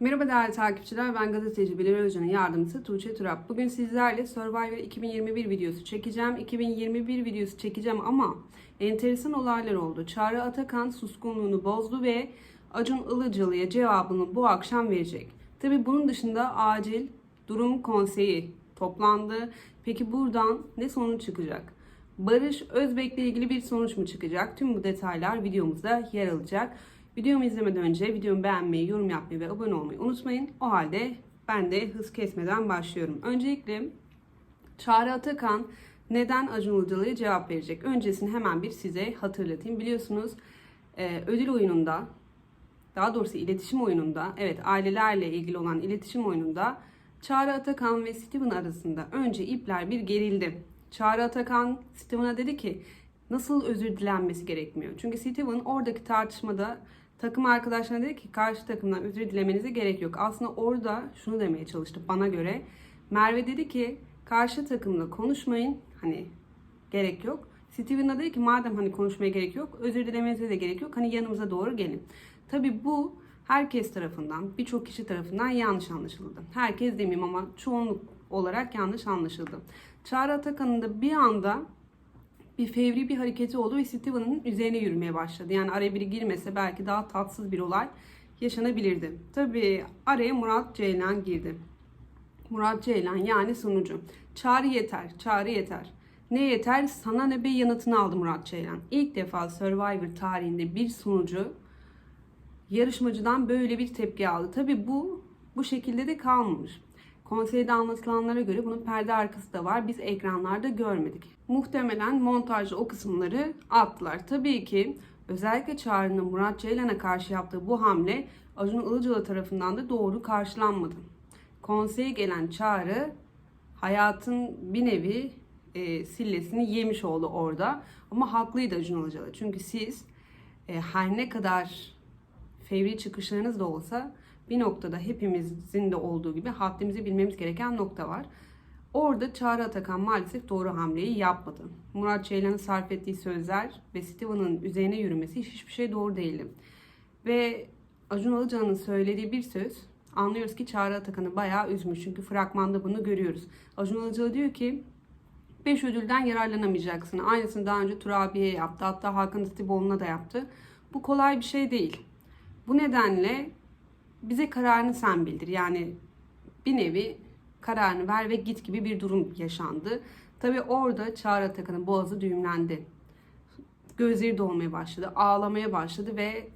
Merhaba değerli takipçiler, ben gazeteci Bilal Özcan'ın yardımcısı Tuğçe Turap. Bugün sizlerle Survivor 2021 videosu çekeceğim. 2021 videosu çekeceğim ama enteresan olaylar oldu. Çağrı Atakan suskunluğunu bozdu ve Acun Ilıcalı'ya cevabını bu akşam verecek. Tabi bunun dışında acil durum konseyi toplandı. Peki buradan ne sonuç çıkacak? Barış Özbek'le ilgili bir sonuç mu çıkacak? Tüm bu detaylar videomuzda yer alacak. Videomu izlemeden önce videomu beğenmeyi, yorum yapmayı ve abone olmayı unutmayın. O halde ben de hız kesmeden başlıyorum. Öncelikle Çağrı Atakan neden Acun Ilıcalı'ya cevap verecek? Öncesini hemen bir size hatırlatayım. Biliyorsunuz e, ödül oyununda, daha doğrusu iletişim oyununda, evet ailelerle ilgili olan iletişim oyununda Çağrı Atakan ve Steven arasında önce ipler bir gerildi. Çağrı Atakan Steven'a dedi ki nasıl özür dilenmesi gerekmiyor. Çünkü Steven oradaki tartışmada takım arkadaşlarına dedi ki karşı takımdan özür dilemenize gerek yok. Aslında orada şunu demeye çalıştı bana göre. Merve dedi ki karşı takımla konuşmayın hani gerek yok. Steven de dedi ki madem hani konuşmaya gerek yok özür dilemenize de gerek yok. Hani yanımıza doğru gelin. Tabi bu herkes tarafından birçok kişi tarafından yanlış anlaşıldı. Herkes demeyeyim ama çoğunluk olarak yanlış anlaşıldı. Çağrı Atakan'ın da bir anda bir fevri bir hareketi oldu ve Steven'ın üzerine yürümeye başladı. Yani araya biri girmese belki daha tatsız bir olay yaşanabilirdi. Tabii araya Murat Ceylan girdi. Murat Ceylan yani sunucu. Çağrı yeter, çağrı yeter. Ne yeter? Sana ne be yanıtını aldı Murat Ceylan. İlk defa Survivor tarihinde bir sunucu yarışmacıdan böyle bir tepki aldı. Tabii bu bu şekilde de kalmamış. Konseyde anlatılanlara göre bunun perde arkası da var. Biz ekranlarda görmedik. Muhtemelen montajda o kısımları attılar. Tabii ki özellikle Çağrı'nın Murat Ceylan'a karşı yaptığı bu hamle Acun Ilıcalı tarafından da doğru karşılanmadı. Konseye gelen Çağrı hayatın bir nevi e, sillesini yemiş oldu orada. Ama haklıydı Acun Ilıcalı. Çünkü siz e, her ne kadar fevri çıkışlarınız da olsa bir noktada hepimizin de olduğu gibi haddimizi bilmemiz gereken nokta var. Orada Çağrı Atakan maalesef doğru hamleyi yapmadı. Murat Ceylan'ın sarf ettiği sözler ve Steven'ın üzerine yürümesi hiçbir şey doğru değildi. Ve Acun Ilıcalı'nın söylediği bir söz anlıyoruz ki Çağrı Atakan'ı bayağı üzmüş. Çünkü fragmanda bunu görüyoruz. Acun Ilıcalı diyor ki 5 ödülden yararlanamayacaksın. Aynısını daha önce Turabi'ye yaptı. Hatta Hakan Atiboğlu'na da yaptı. Bu kolay bir şey değil. Bu nedenle bize kararını sen bildir. Yani bir nevi kararını ver ve git gibi bir durum yaşandı. Tabi orada Çağrı Atakan'ın boğazı düğümlendi. Gözleri dolmaya başladı, ağlamaya başladı ve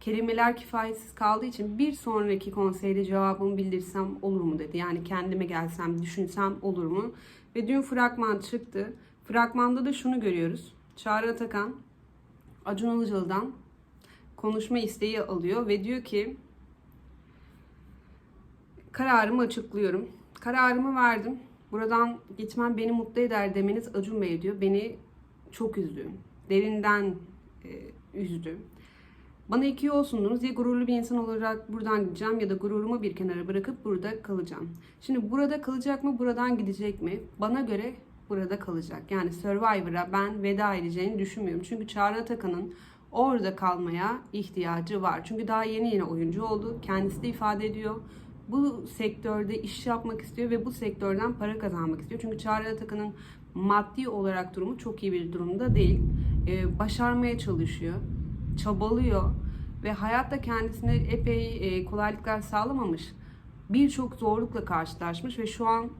kelimeler kifayetsiz kaldığı için bir sonraki konseyde cevabımı bildirsem olur mu dedi. Yani kendime gelsem, düşünsem olur mu? Ve dün fragman çıktı. Fragmanda da şunu görüyoruz. Çağrı Atakan Acun Ilıcalı'dan konuşma isteği alıyor ve diyor ki kararımı açıklıyorum. Kararımı verdim. Buradan gitmem beni mutlu eder demeniz Acun Bey. Beni çok üzdü. Derinden e, üzdü. Bana iki yol sundunuz. Ya gururlu bir insan olarak buradan gideceğim ya da gururumu bir kenara bırakıp burada kalacağım. Şimdi burada kalacak mı, buradan gidecek mi? Bana göre burada kalacak. Yani Survivor'a ben veda edeceğini düşünmüyorum. Çünkü Çağrı Atakan'ın orada kalmaya ihtiyacı var. Çünkü daha yeni yeni oyuncu oldu. Kendisi de ifade ediyor. Bu sektörde iş yapmak istiyor ve bu sektörden para kazanmak istiyor. Çünkü Çağrı Atakan'ın maddi olarak durumu çok iyi bir durumda değil. Ee, başarmaya çalışıyor, çabalıyor ve hayatta kendisine epey e, kolaylıklar sağlamamış. Birçok zorlukla karşılaşmış ve şu an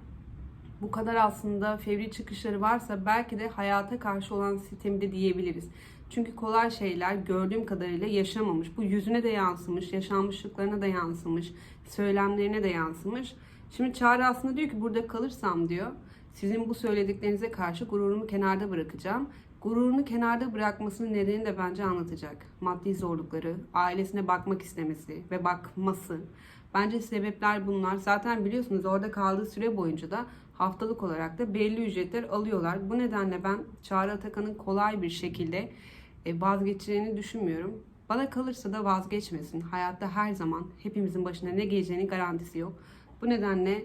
bu kadar aslında fevri çıkışları varsa belki de hayata karşı olan sistemi diyebiliriz. Çünkü kolay şeyler gördüğüm kadarıyla yaşamamış. Bu yüzüne de yansımış, yaşanmışlıklarına da yansımış, söylemlerine de yansımış. Şimdi Çağrı aslında diyor ki burada kalırsam diyor, sizin bu söylediklerinize karşı gururumu kenarda bırakacağım. Gururunu kenarda bırakmasının nedeni de bence anlatacak. Maddi zorlukları, ailesine bakmak istemesi ve bakması. Bence sebepler bunlar. Zaten biliyorsunuz orada kaldığı süre boyunca da haftalık olarak da belli ücretler alıyorlar. Bu nedenle ben Çağrı Atakan'ın kolay bir şekilde vazgeçeceğini düşünmüyorum. Bana kalırsa da vazgeçmesin. Hayatta her zaman hepimizin başına ne geleceğinin garantisi yok. Bu nedenle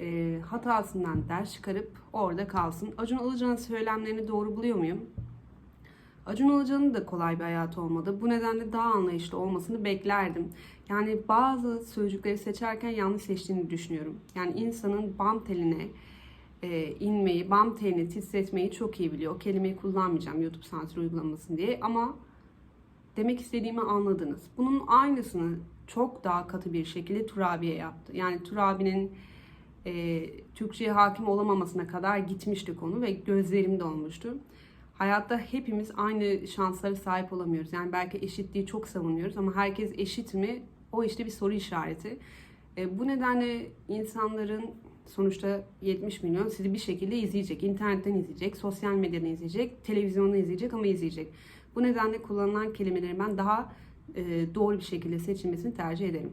e, hatasından ders çıkarıp orada kalsın. Acun Ilıcalı'nın söylemlerini doğru buluyor muyum? Acun Ilıcalı'nın da kolay bir hayatı olmadı. Bu nedenle daha anlayışlı olmasını beklerdim. Yani bazı sözcükleri seçerken yanlış seçtiğini düşünüyorum. Yani insanın bam teline e, inmeyi, bam telini titretmeyi çok iyi biliyor. O kelimeyi kullanmayacağım YouTube sansür uygulamasın diye ama demek istediğimi anladınız. Bunun aynısını çok daha katı bir şekilde Turabi'ye yaptı. Yani Turabi'nin e, Türkçe'ye hakim olamamasına kadar gitmişti konu ve gözlerim dolmuştu. Hayatta hepimiz aynı şanslara sahip olamıyoruz. Yani belki eşitliği çok savunuyoruz ama herkes eşit mi? O işte bir soru işareti. E, bu nedenle insanların sonuçta 70 milyon sizi bir şekilde izleyecek. İnternetten izleyecek, sosyal medyadan izleyecek, televizyonda izleyecek ama izleyecek. Bu nedenle kullanılan kelimeleri ben daha e, doğru bir şekilde seçilmesini tercih ederim.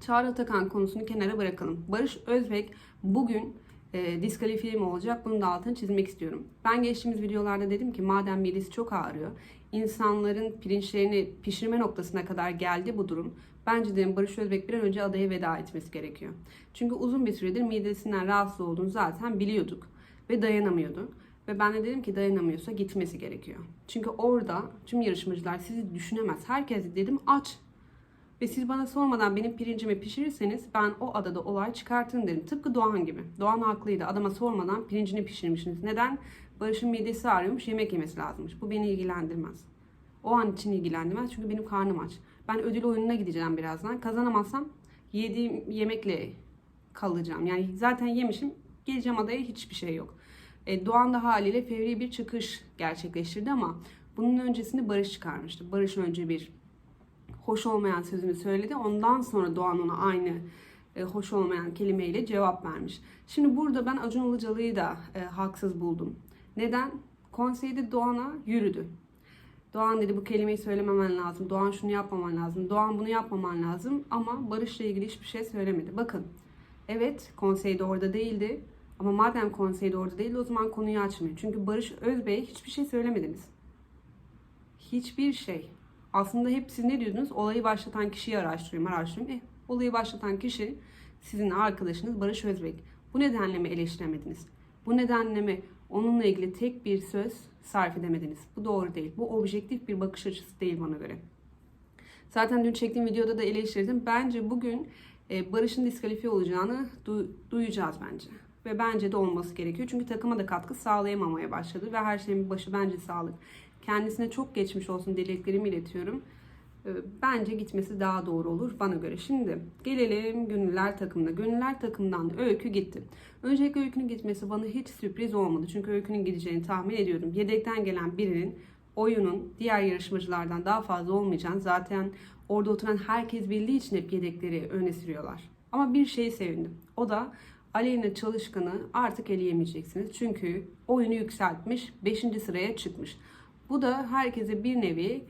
Çağrı Atakan konusunu kenara bırakalım. Barış Özbek bugün e, diskalifiye mi olacak? Bunun da altını çizmek istiyorum. Ben geçtiğimiz videolarda dedim ki madem midesi çok ağrıyor, insanların pirinçlerini pişirme noktasına kadar geldi bu durum. Bence de Barış Özbek bir an önce adaya veda etmesi gerekiyor. Çünkü uzun bir süredir midesinden rahatsız olduğunu zaten biliyorduk ve dayanamıyordu. Ve ben de dedim ki dayanamıyorsa gitmesi gerekiyor. Çünkü orada tüm yarışmacılar sizi düşünemez. Herkes dedim aç. Ve siz bana sormadan benim pirincimi pişirirseniz ben o adada olay çıkartırım dedim. Tıpkı Doğan gibi. Doğan haklıydı. Adama sormadan pirincini pişirmişsiniz. Neden? Barış'ın midesi ağrıyormuş, yemek yemesi lazımmış. Bu beni ilgilendirmez. O an için ilgilendirmez çünkü benim karnım aç. Ben ödül oyununa gideceğim birazdan. Kazanamazsam yediğim yemekle kalacağım. Yani zaten yemişim. Geleceğim adaya hiçbir şey yok. E, Doğan da haliyle fevri bir çıkış gerçekleştirdi ama bunun öncesinde Barış çıkarmıştı. Barış önce bir hoş olmayan sözünü söyledi. Ondan sonra Doğan ona aynı e, hoş olmayan kelimeyle cevap vermiş. Şimdi burada ben Acun Ilıcalı'yı da e, haksız buldum. Neden? Konseyde Doğan'a yürüdü. Doğan dedi bu kelimeyi söylememen lazım. Doğan şunu yapmaman lazım. Doğan bunu yapmaman lazım. Ama Barış'la ilgili hiçbir şey söylemedi. Bakın evet konseyde orada değildi. Ama madem konseyde orada değil o zaman konuyu açmıyor. Çünkü Barış Özbey hiçbir şey söylemediniz. Hiçbir şey. Aslında hep siz ne diyordunuz? Olayı başlatan kişiyi araştırıyorum, araştırıyorum. E, olayı başlatan kişi sizin arkadaşınız Barış Özbek. Bu nedenle mi eleştiremediniz? Bu nedenle mi onunla ilgili tek bir söz sarf edemediniz? Bu doğru değil. Bu objektif bir bakış açısı değil bana göre. Zaten dün çektiğim videoda da eleştirdim. Bence bugün e, Barış'ın diskalifiye olacağını du- duyacağız bence. Ve bence de olması gerekiyor. Çünkü takıma da katkı sağlayamamaya başladı. Ve her şeyin başı bence sağlık. Kendisine çok geçmiş olsun dileklerimi iletiyorum. Ee, Bence gitmesi daha doğru olur bana göre. Şimdi gelelim Gönüller takımına. Gönüller takımdan Öykü gitti. Öncelikle Öykü'nün gitmesi bana hiç sürpriz olmadı. Çünkü Öykü'nün gideceğini tahmin ediyordum. Yedekten gelen birinin oyunun diğer yarışmacılardan daha fazla olmayacağını zaten orada oturan herkes bildiği için hep yedekleri öne sürüyorlar. Ama bir şey sevindim. O da Aleyna Çalışkan'ı artık eleyemeyeceksiniz. Çünkü oyunu yükseltmiş, 5. sıraya çıkmış. Bu da herkese bir nevi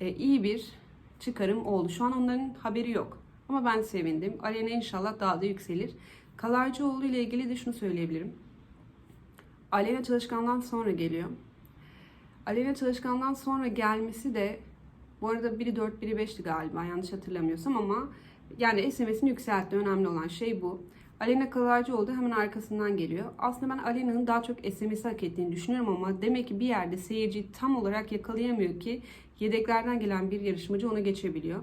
e, iyi bir çıkarım oldu. Şu an onların haberi yok. Ama ben sevindim. Aleyna inşallah daha da yükselir. Kalaycıoğlu ile ilgili de şunu söyleyebilirim. Aleyna Çalışkan'dan sonra geliyor. Aleyna Çalışkan'dan sonra gelmesi de bu arada biri 4 biri 5'ti galiba yanlış hatırlamıyorsam ama yani SMS'ini yükseltti. Önemli olan şey bu. Aleyna Kalaycıoğlu hemen arkasından geliyor. Aslında ben Aleyna'nın daha çok SMS'i hak ettiğini düşünüyorum ama demek ki bir yerde seyirci tam olarak yakalayamıyor ki yedeklerden gelen bir yarışmacı ona geçebiliyor.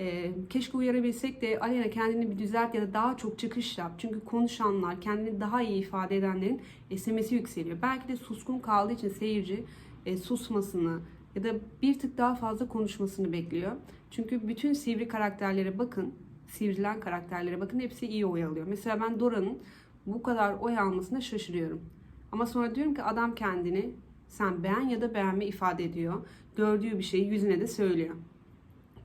Ee, keşke uyarabilsek de Aleyna kendini bir düzelt ya da daha çok çıkış yap. Çünkü konuşanlar, kendini daha iyi ifade edenlerin SMS'i yükseliyor. Belki de suskun kaldığı için seyirci e, susmasını ya da bir tık daha fazla konuşmasını bekliyor. Çünkü bütün sivri karakterlere bakın sivrilen karakterlere bakın hepsi iyi oy alıyor. Mesela ben Dora'nın bu kadar oy almasına şaşırıyorum. Ama sonra diyorum ki adam kendini sen beğen ya da beğenme ifade ediyor. Gördüğü bir şeyi yüzüne de söylüyor.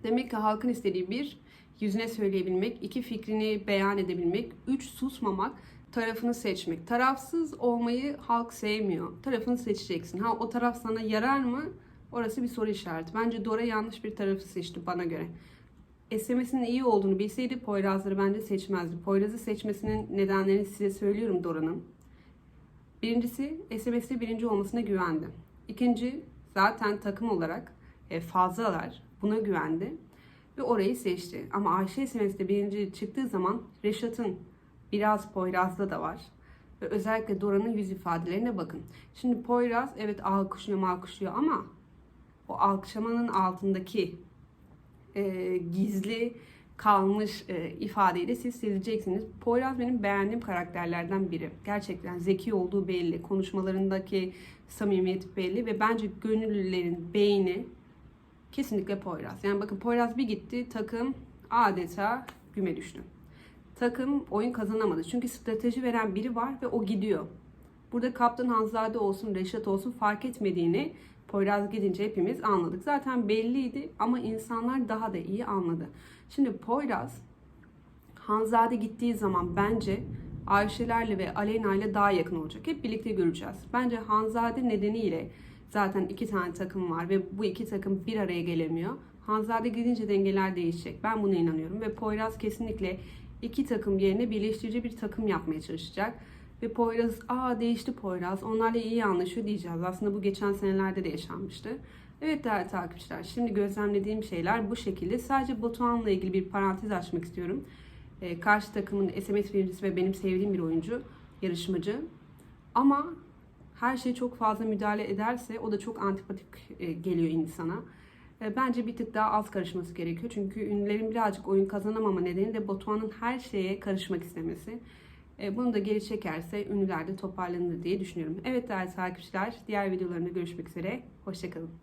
Demek ki halkın istediği bir yüzüne söyleyebilmek, iki fikrini beyan edebilmek, üç susmamak, tarafını seçmek. Tarafsız olmayı halk sevmiyor. Tarafını seçeceksin. Ha o taraf sana yarar mı? Orası bir soru işareti. Bence Dora yanlış bir tarafı seçti bana göre. SMS'in iyi olduğunu bilseydi Poyraz'ları bence seçmezdi. Poyraz'ı seçmesinin nedenlerini size söylüyorum Dora'nın. Birincisi SMS'te birinci olmasına güvendi. İkinci zaten takım olarak e, fazlalar buna güvendi ve orayı seçti. Ama Ayşe SMS'te birinci çıktığı zaman Reşat'ın biraz Poyraz'da da var. Ve özellikle Dora'nın yüz ifadelerine bakın. Şimdi Poyraz evet alkışlıyor alkışlıyor ama o alkışlamanın altındaki e, gizli kalmış e, ifadeyi de siz sezeceksiniz. Poyraz benim beğendiğim karakterlerden biri. Gerçekten zeki olduğu belli. Konuşmalarındaki samimiyet belli ve bence gönüllülerin beyni kesinlikle Poyraz. Yani bakın Poyraz bir gitti takım adeta güme düştü. Takım oyun kazanamadı. Çünkü strateji veren biri var ve o gidiyor. Burada Kaptan Hanzade olsun, Reşat olsun fark etmediğini Poyraz gidince hepimiz anladık. Zaten belliydi ama insanlar daha da iyi anladı. Şimdi Poyraz Hanzade gittiği zaman bence Ayşelerle ve Aleyna ile daha yakın olacak. Hep birlikte göreceğiz. Bence Hanzade nedeniyle zaten iki tane takım var ve bu iki takım bir araya gelemiyor. Hanzade gidince dengeler değişecek. Ben buna inanıyorum ve Poyraz kesinlikle iki takım yerine birleştirici bir takım yapmaya çalışacak. Ve Poyraz, aa değişti Poyraz, onlarla iyi anlaşıyor diyeceğiz. Aslında bu geçen senelerde de yaşanmıştı. Evet değerli takipçiler, şimdi gözlemlediğim şeyler bu şekilde. Sadece Batuhan'la ilgili bir parantez açmak istiyorum. Ee, karşı takımın SMS birincisi ve benim sevdiğim bir oyuncu, yarışmacı. Ama her şey çok fazla müdahale ederse o da çok antipatik e, geliyor insana. E, Bence bir tık daha az karışması gerekiyor. Çünkü ünlülerin birazcık oyun kazanamama nedeni de Batuhan'ın her şeye karışmak istemesi. E, Bunu da geri çekerse ünlüler de toparlanır diye düşünüyorum. Evet değerli takipçiler, diğer videolarında görüşmek üzere. Hoşçakalın.